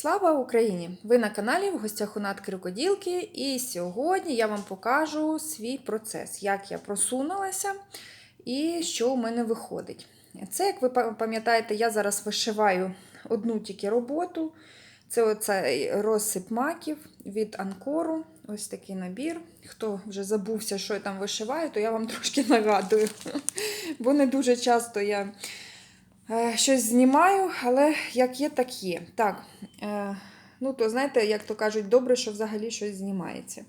Слава Україні! Ви на каналі в гостях у Натки Рукоділки, і сьогодні я вам покажу свій процес, як я просунулася і що у мене виходить. Це, як ви пам'ятаєте, я зараз вишиваю одну тільки роботу. Це оцей розсип маків від Анкору. Ось такий набір. Хто вже забувся, що я там вишиваю, то я вам трошки нагадую. Бо не дуже часто я. Е, Щось знімаю, але як є, так є. Так, е, ну то знаєте, як то кажуть, добре, що взагалі щось знімається.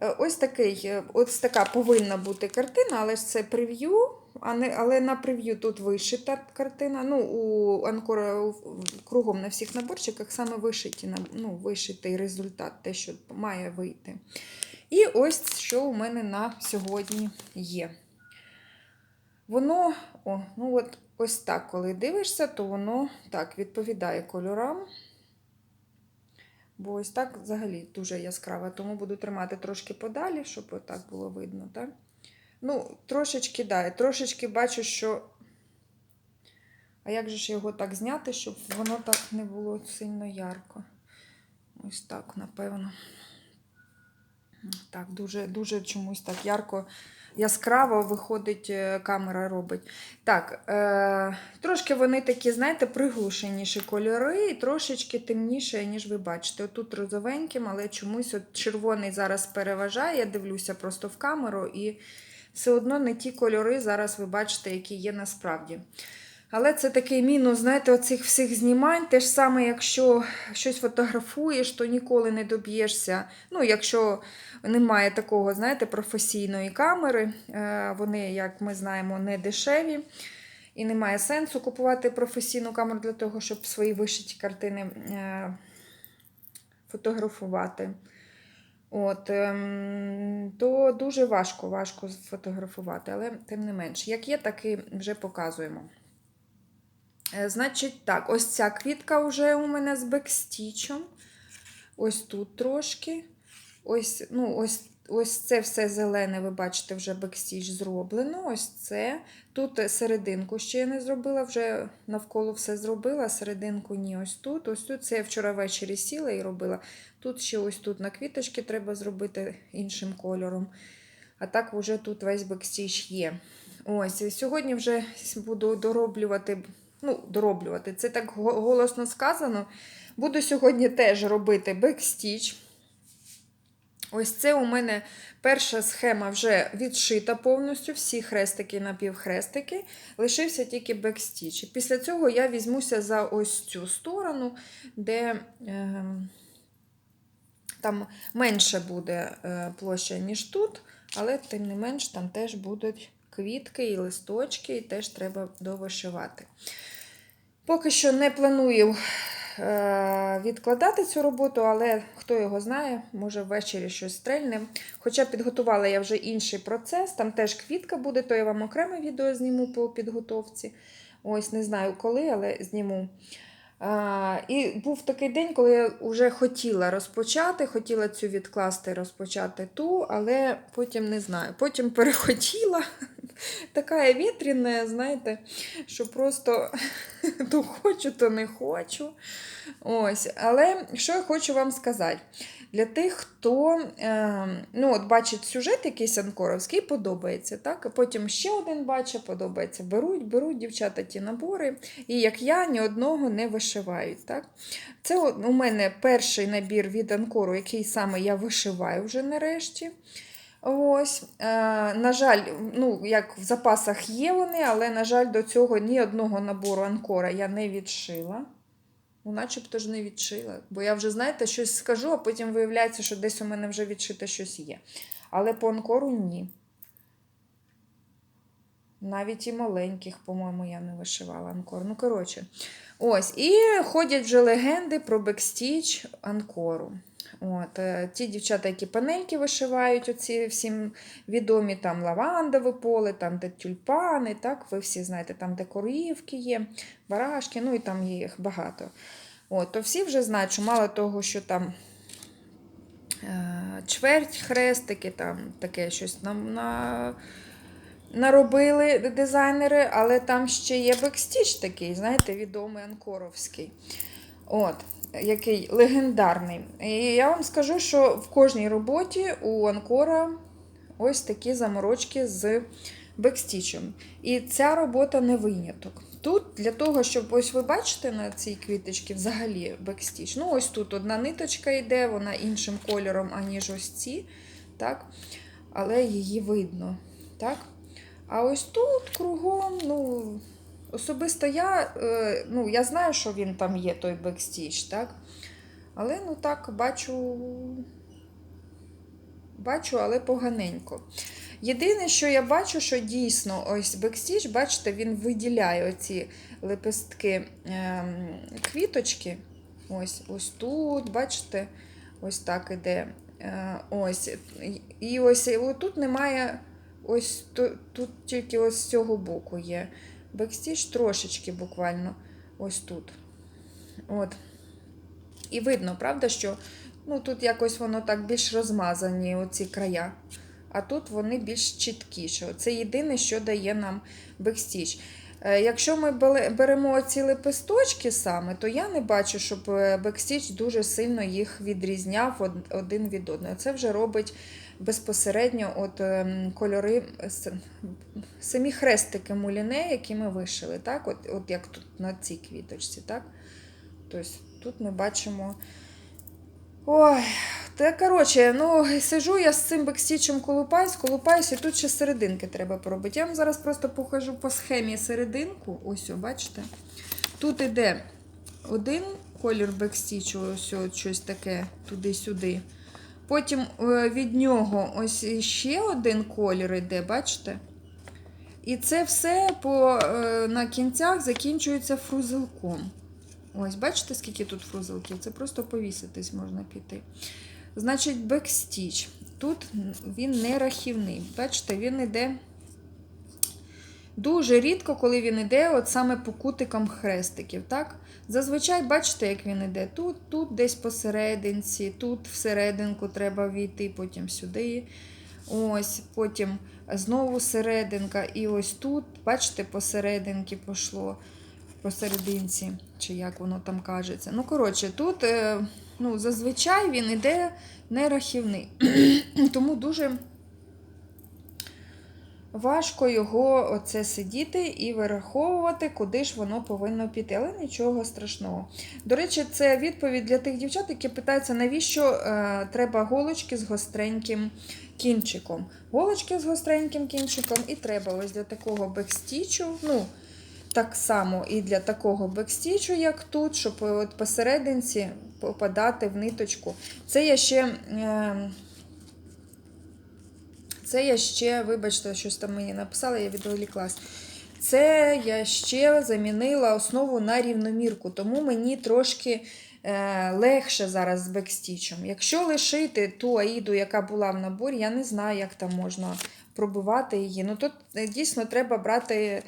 Е, Ось такий, ось така повинна бути картина, але ж це прев'ю. Але на прев'ю тут вишита картина. Ну, у Анкора кругом на всіх наборчиках саме вишиті, ну, вишитий результат, те, що має вийти. І ось що у мене на сьогодні є. Воно, о, ну от ось так, коли дивишся, то воно так відповідає кольорам. Бо ось так взагалі дуже яскраво, тому буду тримати трошки подалі, щоб отак було видно, так? Ну, трошечки, да, трошечки бачу, що. А як же ж його так зняти, щоб воно так не було сильно ярко? Ось так, напевно. Так, дуже, дуже чомусь так ярко, яскраво виходить, е, камера робить. Так, е, трошки вони такі, знаєте, приглушеніші кольори і трошечки темніше, ніж ви бачите. Отут розовеньким, але чомусь от червоний зараз переважає. Я дивлюся просто в камеру, і все одно не ті кольори зараз ви бачите, які є насправді. Але це такий мінус, знаєте, оцих всіх знімань. Те ж саме, якщо щось фотографуєш, то ніколи не доб'єшся. Ну, якщо немає такого, знаєте, професійної камери, е, вони, як ми знаємо, не дешеві. І немає сенсу купувати професійну камеру для того, щоб свої вишиті картини е, фотографувати. От, ем, то дуже важко, важко фотографувати, але тим не менш, як є, так і вже показуємо. Е, Значить, так, ось ця квітка вже у мене з бекстічем. Ось тут трошки. Ось, ну, ось, ось це все зелене, ви бачите, вже бекстіч зроблено. Ось це. Тут серединку ще я не зробила, вже навколо все зробила, серединку ні, ось тут. Ось тут це я вчора ввечері сіла і робила. Тут ще ось тут на квіточки треба зробити іншим кольором. А так вже тут весь бекстіч є. Ось, сьогодні вже буду дороблювати. Ну, дороблювати, це так голосно сказано. Буду сьогодні теж робити бекстіч. Ось це у мене перша схема вже відшита повністю, всі хрестики напівхрестики. Лишився тільки бекстіч. Після цього я візьмуся за ось цю сторону, де е, там менше буде е, площа, ніж тут, але тим не менш там теж будуть квітки і листочки, і теж треба довишивати. Поки що не планую е, відкладати цю роботу, але хто його знає, може ввечері щось стрельне. Хоча підготувала я вже інший процес, там теж квітка буде, то я вам окреме відео зніму по підготовці. Ось не знаю коли, але зніму. А, і був такий день, коли я вже хотіла розпочати, хотіла цю відкласти, розпочати ту, але потім не знаю. Потім перехотіла. Така вітряна, знаєте, що просто то хочу, то не хочу. Ось. Але що я хочу вам сказати? Для тих, хто е, ну, от бачить сюжет якийсь анкоровський, подобається. Так? Потім ще один бачить, подобається. Беруть, беруть дівчата ті набори, і як я, ні одного не вишивають. Так? Це у мене перший набір від анкору, який саме я вишиваю вже нарешті. Ось, е, на жаль, ну, як в запасах є вони, але, на жаль, до цього ні одного набору анкора я не відшила. Ну, начебто ж не відшила. Бо я вже, знаєте, щось скажу, а потім виявляється, що десь у мене вже відшите щось є. Але по анкору ні. Навіть і маленьких, по-моєму, я не вишивала анкор. Ну, коротше. Ось. І ходять вже легенди про бекстіч анкору. От, е, ті дівчата, які панельки вишивають, оці всім відомі там лавандове поле, там де тюльпани, так, ви всі знаєте, там де корівки є, барашки, ну і там їх багато. От, то всі вже знають, що мало того, що там е, чверть хрестики, там таке щось нам на. Наробили дизайнери, але там ще є бекстіч такий, знаєте, відомий анкоровський. От. Який легендарний. І я вам скажу, що в кожній роботі у Анкора ось такі заморочки з бекстічем. І ця робота не виняток. Тут для того, щоб ось ви бачите на цій квіточці взагалі бекстіч. Ну, ось тут одна ниточка йде, вона іншим кольором, аніж ось ці. Так? Але її видно. Так? А ось тут кругом, ну, особисто я, е, ну, я знаю, що він там є, той бекстіч, так? Але ну так, бачу, бачу, але поганенько. Єдине, що я бачу, що дійсно ось бекстіч, бачите, він виділяє оці лепестки ем, квіточки. Ось ось тут, бачите, ось так іде. Е, ось. І ось тут немає, ось тут тільки ось з цього боку є. Бекстіч трошечки буквально ось тут. От. І видно, правда, що ну, тут якось воно так більш розмазані, оці края. А тут вони більш чіткіші. Це єдине, що дає нам бекстіч. Е, Якщо ми беремо ці лепесточки саме, то я не бачу, щоб е, бекстіч дуже сильно їх відрізняв один від одного. Це вже робить безпосередньо от ем, кольори, самі хрестики муліне, які ми вишили. Так? От, от як тут на цій квіточці. Так? Тобто тут ми бачимо. Ой, та коротше, ну сижу я з цим бекстічем колупаюсь, колупаюсь, і тут ще серединки треба поробити. Я вам зараз просто покажу по схемі серединку. Ось, о, бачите? Тут іде один колір бекстічу, ось о, щось таке туди-сюди. Потім е, від нього ось ще один колір йде, бачите? І це все по, е, на кінцях закінчується фрузелком. Ось, бачите, скільки тут фрузелків? Це просто повіситись можна піти. Значить, бекстіч. Тут він не рахівний. Бачите, він іде дуже рідко, коли він іде от саме по кутикам хрестиків. так? Зазвичай, бачите, як він іде. Тут, тут десь посерединці, тут всерединку треба війти, потім сюди. Ось, потім знову серединка. І ось тут, бачите, посерединки пішло посерединці, чи як воно там кажеться. Ну, коротше, тут е, ну, зазвичай він іде нерахівний. Тому дуже важко його оце сидіти і вираховувати, куди ж воно повинно піти. Але нічого страшного. До речі, це відповідь для тих дівчат, які питаються, навіщо е, треба голочки з гостреньким кінчиком. Голочки з гостреньким кінчиком, і треба ось для такого бекстічу. ну, так само і для такого бекстічу, як тут, щоб от посерединці попадати в ниточку. Це я ще, е, це я ще, вибачте, щось там мені написала, я відволіклась. Це я ще замінила основу на рівномірку, тому мені трошки е, легше зараз з бекстічем. Якщо лишити ту аїду, яка була в наборі, я не знаю, як там можна пробивати її. Ну тут е, дійсно треба брати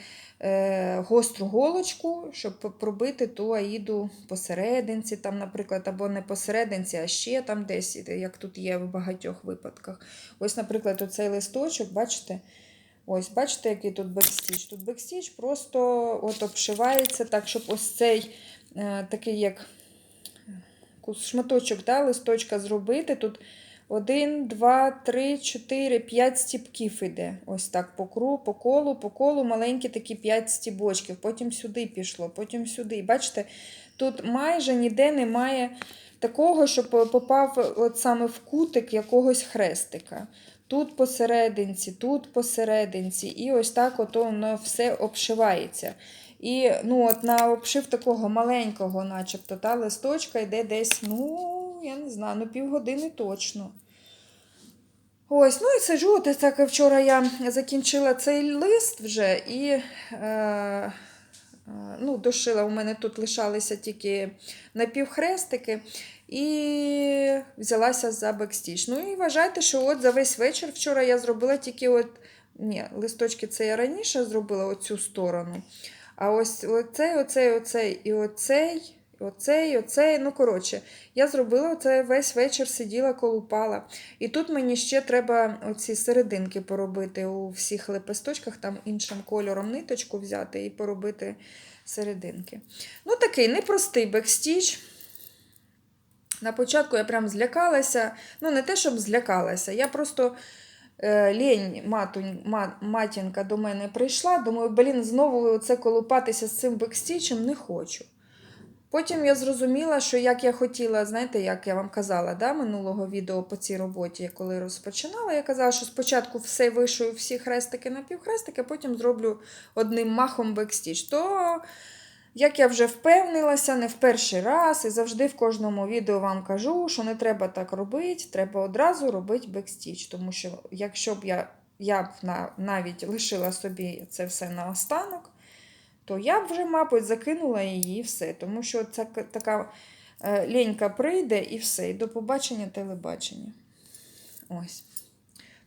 гостру голочку, щоб пробити ту аїду посерединці, там, наприклад, або не посерединці, а ще там десь, як тут є в багатьох випадках. Ось, наприклад, оцей листочок, бачите? Ось, бачите, який тут бекстіч? Тут бекстіч просто от обшивається так, щоб ось цей е, такий як шматочок да, листочка зробити. Тут один, два, три, чотири, п'ять стіпків іде. Ось так по кру, по колу, по колу маленькі такі п'ять стібочків. Потім сюди пішло, потім сюди. Бачите, тут майже ніде немає такого, щоб попав от саме в кутик якогось хрестика. Тут посерединці, тут посерединці, і ось так от воно все обшивається. І ну, от на обшив такого маленького, начебто, та листочка йде десь, ну, я не знаю, ну півгодини точно. Ось, ну і сиджу, от так вчора я закінчила цей лист вже і е, е, ну, дошила. У мене тут лишалися тільки напівхрестики. І взялася за бекстіч. Ну і вважайте, що от за весь вечір вчора я зробила тільки от. Ні, листочки це я раніше зробила оцю сторону. А ось оцей, оцей, оцей, і оцей, оцей, оцей. Ну, коротше, я зробила це весь вечір, сиділа, колупала. І тут мені ще треба оці серединки поробити у всіх лепесточках, там іншим кольором ниточку взяти і поробити серединки. Ну, такий непростий бекстіч. На початку я прям злякалася. Ну, не те, щоб злякалася, я просто е, лінь матунь, ма, матінка до мене прийшла. Думаю, блін, знову це колупатися з цим бекстічем не хочу. Потім я зрозуміла, що як я хотіла, знаєте, як я вам казала, да, минулого відео по цій роботі, коли розпочинала, я казала, що спочатку все вишию всі хрестики на півхрестики, а потім зроблю одним махом бекстіч. То, як я вже впевнилася, не в перший раз, і завжди в кожному відео вам кажу, що не треба так робити, треба одразу робити бекстіч. Тому що якщо б я, я б на, навіть лишила собі це все на останок, то я б вже, мабуть, закинула її і все. Тому що ця така е, лінька прийде і все. І до побачення телебачення. Ось.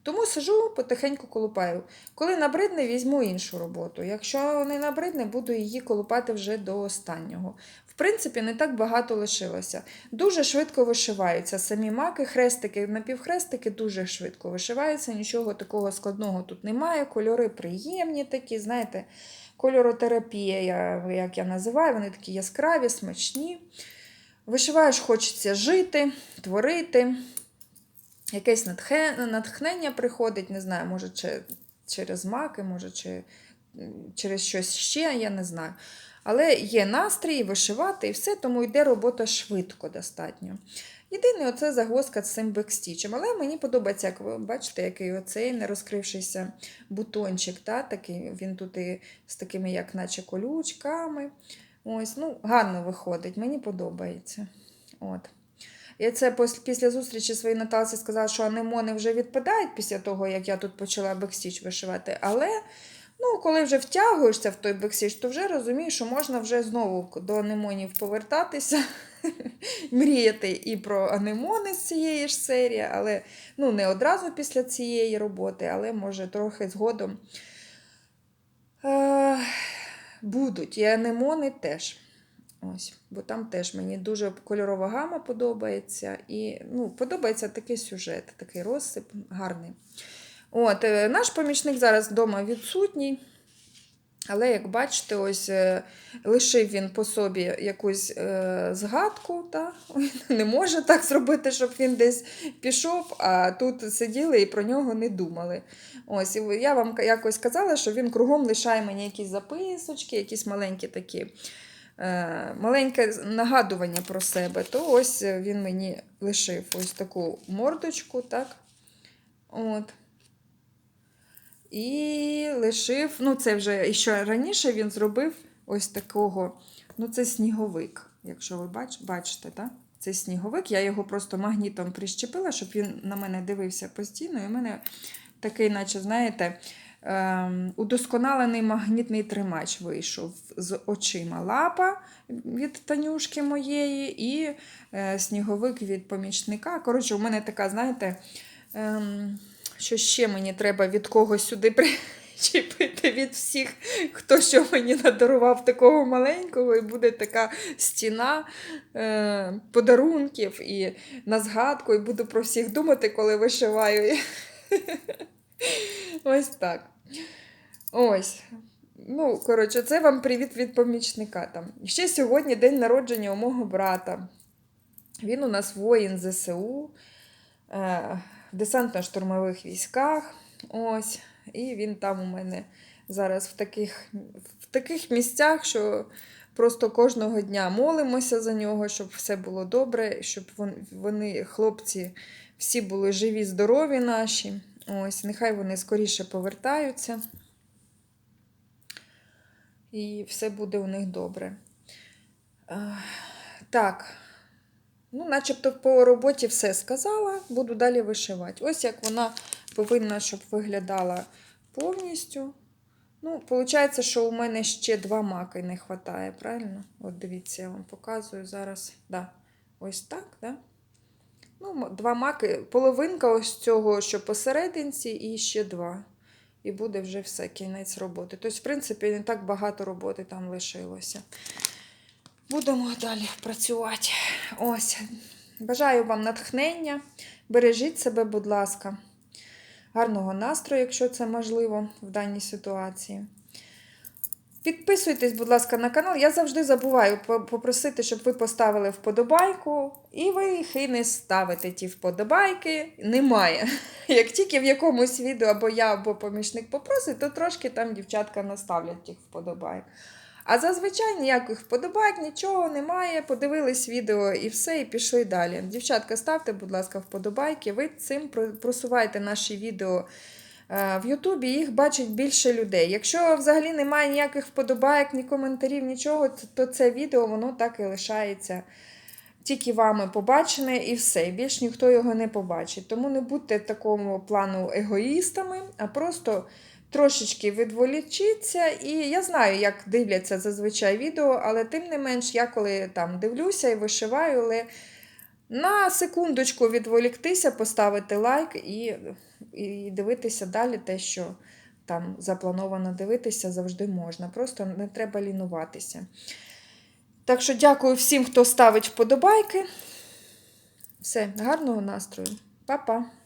Тому сижу, потихеньку колупаю. Коли набридне, візьму іншу роботу. Якщо не набридне, буду її колупати вже до останнього. Принципі, не так багато лишилося. Дуже швидко вишиваються самі маки, хрестики, напівхрестики дуже швидко вишиваються, нічого такого складного тут немає. Кольори приємні такі, знаєте, кольоротерапія, як я називаю, вони такі яскраві, смачні. Вишиваєш, хочеться жити, творити. Якесь натхнення приходить, не знаю, може, чи через маки, може, чи через щось ще, я не знаю. Але є настрій вишивати і все, тому йде робота швидко достатньо. Єдине, оце загвоздка з цим бекстічем. Але мені подобається, як ви бачите, який оцей не розкрившийся бутончик. Та, такий, він тут і з такими, як наче колючками. Ось, ну, гарно виходить, мені подобається. От. Я це після зустрічі своїй Наталці сказала, що анемони вже відпадають після того, як я тут почала бекстіч вишивати. Але ну, коли вже втягуєшся в той бекстіч, то вже розумієш, що можна вже знову до анемонів повертатися, мріяти і про анемони з цієї ж серії, але ну, не одразу після цієї роботи, але може трохи згодом. Е, будуть. І анемони теж. Ось, бо там теж мені дуже кольорова гама подобається. І ну, подобається такий сюжет, такий розсип гарний. От, е, наш помічник зараз вдома відсутній. Але, як бачите, ось е, лишив він по собі якусь е, згадку. Та? Не може так зробити, щоб він десь пішов, а тут сиділи і про нього не думали. Ось, і я вам якось казала, що він кругом лишає мені якісь записочки, якісь маленькі такі е, маленьке нагадування про себе, то ось він мені лишив ось таку мордочку, так? От. І лишив, ну це вже ще раніше він зробив ось такого, ну це сніговик, якщо ви бач, бачите, так? Це сніговик, я його просто магнітом прищепила, щоб він на мене дивився постійно. І в мене такий, наче, знаєте, ем, удосконалений магнітний тримач вийшов з очима лапа від Танюшки моєї і е, сніговик від помічника. Коротше, у мене така, знаєте, ем, що ще мені треба від когось сюди причепити від всіх, хто що мені надарував такого маленького, і буде така стіна е, подарунків і на згадку, і буду про всіх думати, коли вишиваю. Ось так. Ось. Ну, коротше, це вам привіт від помічника. Там. Ще сьогодні день народження у мого брата. Він у нас воїн ЗСУ е, в десантно-штурмових військах. Ось. І він там у мене зараз в таких, в таких місцях, що просто кожного дня молимося за нього, щоб все було добре, щоб вони, хлопці, всі були живі, здорові наші. Ось, нехай вони скоріше повертаються. І все буде у них добре. Е, Так. Ну, начебто по роботі все сказала, буду далі вишивати. Ось як вона повинна, щоб виглядала повністю. Ну, виходить, що у мене ще два маки не вистачає, правильно? От дивіться, я вам показую зараз. Да. Ось так, да? Ну, два маки, половинка ось цього, що посерединці, і ще два. І буде вже все, кінець роботи. Тобто, в принципі, не так багато роботи там лишилося. Будемо далі працювати. Ось. Бажаю вам натхнення. Бережіть себе, будь ласка. Гарного настрою, якщо це можливо в даній ситуації. Підписуйтесь, будь ласка, на канал. Я завжди забуваю попросити, щоб ви поставили вподобайку, і ви їх і не ставите ті вподобайки. Немає. Як тільки в якомусь відео або я, або помічник попросить, то трошки там дівчатка наставлять тих вподобайок. А зазвичай ніяких вподобайок, нічого немає. Подивились відео і все, і пішли далі. Дівчатка, ставте, будь ласка, вподобайки. Ви цим про- просуваєте наші відео е, в Ютубі, їх бачить більше людей. Якщо взагалі немає ніяких вподобайок, ні коментарів, нічого, то це відео воно так і лишається. Тільки вами побачене і все. Більш ніхто його не побачить. Тому не будьте такому плану егоїстами, а просто трошечки відволічіться. І я знаю, як дивляться зазвичай відео, але тим не менш, я коли там дивлюся і вишиваю, але на секундочку відволіктися, поставити лайк і, і дивитися далі те, що там заплановано дивитися, завжди можна. Просто не треба лінуватися. Так що дякую всім, хто ставить вподобайки. Все, гарного настрою. Па-па!